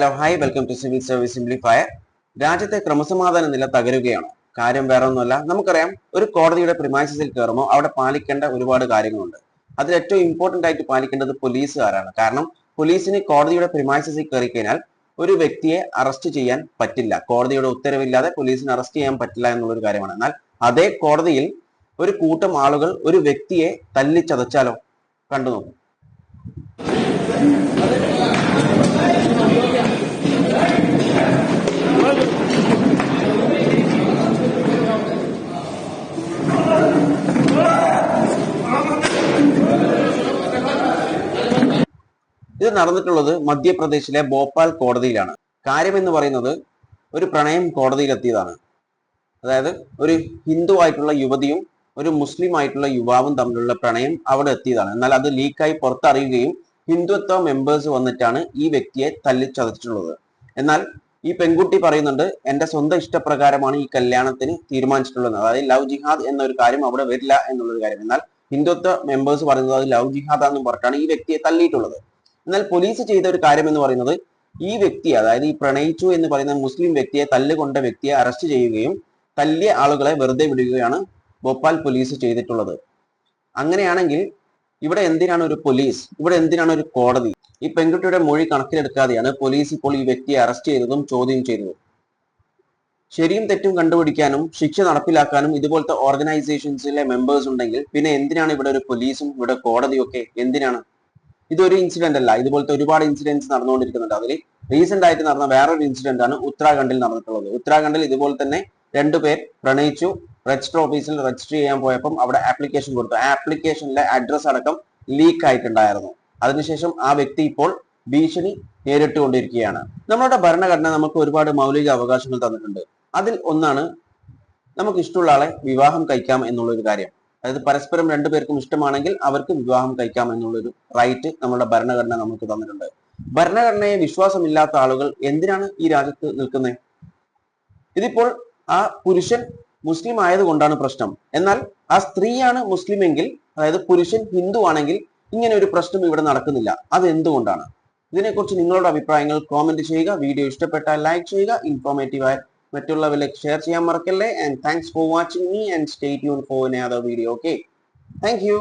Hello hi. Welcome to civil service simplifier. രാജ്യത്തെ ക്രമസമാധാന നില തകരുകയാണ്. കാര്യം വേറെ ഒന്നുമല്ല നമുക്കറിയാം ഒരു കോടതിയുടെ പ്രിമാൻസിൽ കയറുമ്പോൾ അവിടെ പാലിക്കേണ്ട ഒരുപാട് കാര്യങ്ങളുണ്ട്. അതിൽ ഏറ്റവും ഇമ്പോർട്ടന്റ് ആയിട്ട് പാലിക്കേണ്ടത് പോലീസുകാരാണ്. കാരണം പോലീസിന് കോടതിയുടെ പ്രിമാൻസിൽ കയറി കഴിഞ്ഞാൽ ഒരു വ്യക്തിയെ അറസ്റ്റ് ചെയ്യാൻ പറ്റില്ല. കോടതിയുടെ ഉത്തരവില്ലാതെ പോലീസിന് അറസ്റ്റ് ചെയ്യാൻ പറ്റില്ല എന്നുള്ളൊരു കാര്യമാണ്. എന്നാൽ അതേ കോടതിയിൽ ഒരു കൂട്ടം ആളുകൾ ഒരു വ്യക്തിയെ തല്ലിച്ചതച്ചാലോ? കണ്ടു നോക്കും. ഇത് നടന്നിട്ടുള്ളത് മധ്യപ്രദേശിലെ ഭോപ്പാൽ കോടതിയിലാണ്. കാര്യം എന്ന് പറയുന്നത് ഒരു പ്രണയം കോടതിയിലെത്തിയതാണ്. അതായത് ഒരു ഹിന്ദു ആയിട്ടുള്ള യുവതിയും ഒരു മുസ്ലിം ആയിട്ടുള്ള യുവാവും തമ്മിലുള്ള പ്രണയം അവിടെ എത്തിയതാണ്. എന്നാൽ അത് ലീക്കായി പുറത്തറിയുകയും ഹിന്ദുത്വ മെമ്പേഴ്സ് വന്നിട്ടാണ് ഈ വ്യക്തിയെ തല്ലിച്ചതച്ചിട്ടുള്ളത് എന്നാൽ ഈ പെൺകുട്ടി പറയുന്നുണ്ട് എന്റെ സ്വന്തം ഇഷ്ടപ്രകാരമാണ് ഈ കല്യാണത്തിന് തീരുമാനിച്ചിട്ടുള്ളത്. അതായത് ലവ് ജിഹാദ് എന്നൊരു കാര്യം അവിടെ വരില്ല എന്നുള്ളൊരു കാര്യം. എന്നാൽ ഹിന്ദുത്വ മെമ്പേഴ്സ് പറയുന്നത് അത് ലവ് ജിഹാദ് എന്നും പറഞ്ഞിട്ടാണ് ഈ വ്യക്തിയെ തല്ലിയിട്ടുള്ളത് എന്നാൽ പോലീസ് ചെയ്ത ഒരു കാര്യം എന്ന് പറയുന്നത് ഈ വ്യക്തി അതായത് ഈ പ്രണയിച്ചു എന്ന് പറയുന്ന മുസ്ലിം വ്യക്തിയെ തല്ലുകൊണ്ട വ്യക്തിയെ അറസ്റ്റ് ചെയ്യുകയും തല്ലിയ ആളുകളെ വെറുതെ വിടുകയാണ് ഭോപ്പാൽ പോലീസ് ചെയ്തിട്ടുള്ളത്. അങ്ങനെയാണെങ്കിൽ ഇവിടെ എന്തിനാണ് ഒരു പോലീസ് ഇവിടെ എന്തിനാണ് ഒരു കോടതി? ഈ പെൺകുട്ടിയുടെ മൊഴി കണക്കിലെടുക്കാതെയാണ് പോലീസ് ഇപ്പോൾ ഈ വ്യക്തിയെ അറസ്റ്റ് ചെയ്തതും ചോദ്യം ചെയ്തതും. ശരിയും തെറ്റും കണ്ടുപിടിക്കാനും ശിക്ഷ നടപ്പിലാക്കാനും ഇതുപോലത്തെ ഓർഗനൈസേഷൻസിലെ മെമ്പേഴ്സ് ഉണ്ടെങ്കിൽ പിന്നെ എന്തിനാണ് ഇവിടെ ഒരു പോലീസും ഇവിടെ കോടതിയും ഒക്കെ? എന്തിനാണ്? ഇതൊരു ഇൻസിഡന്റ് അല്ല. ഇതുപോലത്തെ ഒരുപാട് ഇൻസിഡൻസ് നടന്നുകൊണ്ടിരിക്കുന്നുണ്ട്. അതിൽ റീസെന്റ് ആയിട്ട് നടന്ന വേറൊരു ഇൻസിഡന്റ് ആണ് ഉത്തരാഖണ്ഡിൽ നടന്നിട്ടുള്ളത്. ഉത്തരാഖണ്ഡിൽ ഇതുപോലെ തന്നെ രണ്ടുപേർ പ്രണയിച്ചു. രജിസ്റ്റർ ഓഫീസിൽ രജിസ്റ്റർ ചെയ്യാൻ പോയപ്പോൾ അവിടെ ആപ്ലിക്കേഷൻ കൊടുത്തു. ആ ആപ്ലിക്കേഷനിലെ അഡ്രസ് അടക്കം ലീക്ക് ആയിട്ടുണ്ടായിരുന്നു. അതിനുശേഷം ആ വ്യക്തി ഇപ്പോൾ ഭീഷണി നേരിട്ടുകൊണ്ടിരിക്കുകയാണ്. നമ്മളുടെ ഭരണഘടന നമുക്ക് ഒരുപാട് മൗലിക അവകാശങ്ങൾ തന്നിട്ടുണ്ട്. അതിൽ ഒന്നാണ് നമുക്ക് ഇഷ്ടമുള്ള ആളെ വിവാഹം കഴിക്കാം എന്നുള്ളൊരു കാര്യം. അതായത് പരസ്പരം രണ്ടുപേർക്കും ഇഷ്ടമാണെങ്കിൽ അവർക്ക് വിവാഹം കഴിക്കാം എന്നുള്ളൊരു റൈറ്റ് നമ്മുടെ ഭരണഘടന നമുക്ക് തന്നിട്ടുണ്ട്. ഭരണഘടനയെ വിശ്വാസമില്ലാത്ത ആളുകൾ എന്തിനാണ് ഈ രാജ്യത്ത് നിൽക്കുന്നത് ഇതിപ്പോൾ ആ പുരുഷൻ മുസ്ലിം ആയതുകൊണ്ടാണ് പ്രശ്നം. എന്നാൽ ആ സ്ത്രീയാണ് മുസ്ലിം എങ്കിൽ അതായത് പുരുഷൻ ഹിന്ദു ആണെങ്കിൽ ഇങ്ങനെ ഒരു പ്രശ്നം ഇവിടെ നടക്കുന്നില്ല. അത് എന്തുകൊണ്ടാണ് ഇതിനെക്കുറിച്ച് നിങ്ങളുടെ അഭിപ്രായങ്ങൾ കോമെന്റ് ചെയ്യുക. വീഡിയോ ഇഷ്ടപ്പെട്ടാൽ ലൈക്ക് ചെയ്യുക. ഇൻഫോർമേറ്റീവ് ആയ മറ്റുള്ളവരിലേക്ക് ഷെയർ ചെയ്യാൻ മറക്കല്ലേ? And thanks for watching me and stay tune for other video okay thank you